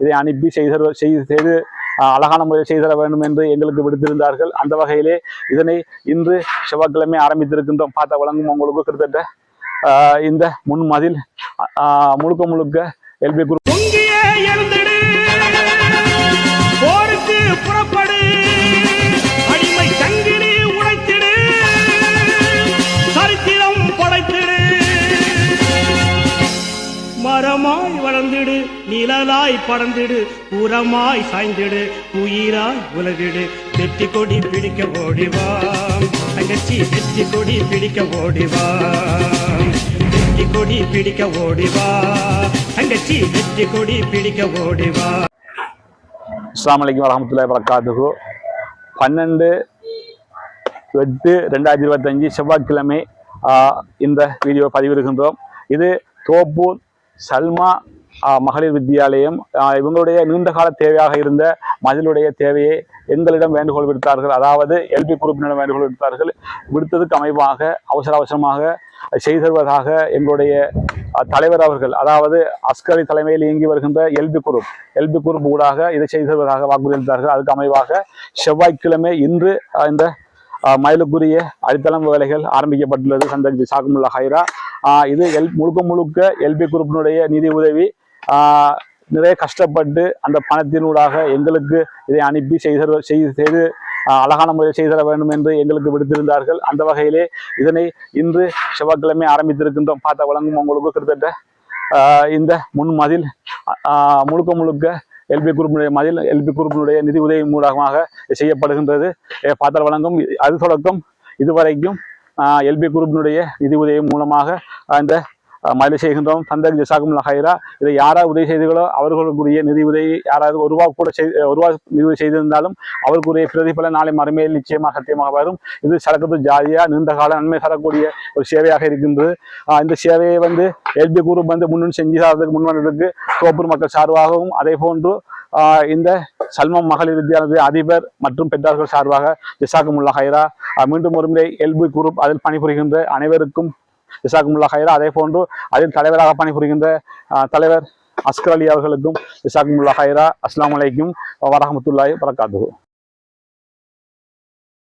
இதை அனுப்பி செய்து செய்து செய்து அழகான முறையில் செய்து தர வேண்டும் என்று எங்களுக்கு விடுத்திருந்தார்கள். அந்த வகையிலே இதனை இன்று செவ்வாய்க்கிழமை ஆரம்பித்திருக்கின்றோம். பார்த்த வழங்கும் உங்களுக்கு கிட்டத்தட்ட ஆஹ், இந்த முன் மதில் ஆஹ், முழுக்க முழுக்க எல்பி குரூப் மரமாய் நிழலாய் பறந்திடு உரமாய் சாய்ந்திடு உயிராய் உலகிடு. வெற்றி கொடி பிடிக்க ஓடிவா தங்கச்சி வெற்றி கொடி பிடிக்க ஓடிவா வெற்றி கொடி பிடிக்க ஓடிவா தங்கச்சி வெற்றி கொடி பிடிக்க ஓடிவா அஸ்ஸலாமு அலைக்கும் வரஹமத்துல்லாஹி வரகாத்துஹு பன்னெண்டு எட்டு ரெண்டாயிரத்தி இருபத்தஞ்சி செவ்வாய்க்கிழமை இந்த வீடியோ பதிவிடுகின்றோம். இது தோப்பூர் சல்மா மகளிர் வித்தியாலயம் இவங்களுடைய நீண்ட கால தேவையாக இருந்த மதிலுடைய தேவையை எங்களிடம் வேண்டுகோள் விடுத்தார்கள். அதாவது எல்பி குரூப்பினிடம் வேண்டுகோள் விடுத்தார்கள். விடுத்ததுக்கு அமைவாக அவசர அவசரமாக செய்து தருவதாக எங்களுடைய தலைவர் அவர்கள் அதாவது அஸ்கரி தலைமையில் இயங்கி வருகின்ற எல்பி குரூப் எல்பி குரூப் ஊடாக இதை செய்து தருவதாக வாக்குறுதியளித்தார்கள் அதுக்கு அமைவாக செவ்வாய்க்கிழமை இன்று இந்த மயிலுக்குரிய அடித்தளம் வேலைகள் ஆரம்பிக்கப்பட்டுள்ளது. சந்தக் ஜிசாக்குமுல்லா ஹைரா. இது எல் முழுக்க முழுக்க எல்பி குரூப்பினுடைய நிதி உதவி நிறைய கஷ்டப்பட்டு அந்த பணத்தினூடாக எங்களுக்கு இதை அனுப்பி செய்து செய்து செய்து அழகான முறையில் செய்து தர வேண்டும் என்று எங்களுக்கு விடுத்திருந்தார்கள். அந்த வகையிலே இதனை இன்று செவ்வாய்க்கிழமை ஆரம்பித்திருக்கின்றோம். பார்த்த வழங்கும் உங்களுக்கு கிட்டத்தட்ட இந்த முன் மதில் முழுக்க முழுக்க எல்பி குரூப்பினுடைய மதில் எல்பி குரூப்பினுடைய நிதி உதவி மூலமாக செய்யப்படுகின்றது. அஹ், பார்த்தால் வழங்கும். அது தொடக்கம் இதுவரைக்கும் எல்பி குரூப்பினுடைய நிதி உதவி மூலமாக அந்த மயிலை செய்கின்றோம் தந்தக் ஜசாக்கும் ஹைரா இதை யாராவது உதவி செய்தீர்களோ அவர்களுக்குரிய நிதி உதவி யாராவது ஒரு ரூபா கூட செய்து ஒரு ரூபா நிதி உதவி செய்திருந்தாலும் அவருக்குரிய பிரதிபலன் நாளை மறுமையில் நிச்சயமாக சத்தியமாக வரும் இது சரக்கத்து ஜாதியா நீண்ட கால நன்மை தரக்கூடிய ஒரு சேவையாக இருக்கின்றது இந்த சேவையை வந்து எல்பி குரூப் வந்து முன்னு செஞ்சு தரதுக்கு முன்வந்ததுக்கு தோப்பூர் மக்கள் சார்பாகவும் அதே போன்று இந்த சல்மம் மகளிர் வித்யாலய அதிபர் மற்றும் பெற்றார்கள் சார்பாக ஜிசாக்குமுல்லா ஹைரா மீண்டும் ஒருமுறை எல்பி குரூப் அதில் பணிபுரிகின்ற அனைவருக்கும் ஜிசாக்குமுல்லா ஹைரா அதே போன்று அதில் தலைவராக பணிபுரிகின்ற தலைவர் அஸ்கர் அலி அவர்களுக்கும் ஜிசாக்குமுல்லா ஹைரா அஸ்லாம் அலைக்கும் வரஹமத்துல்லாஹி வரகாத்து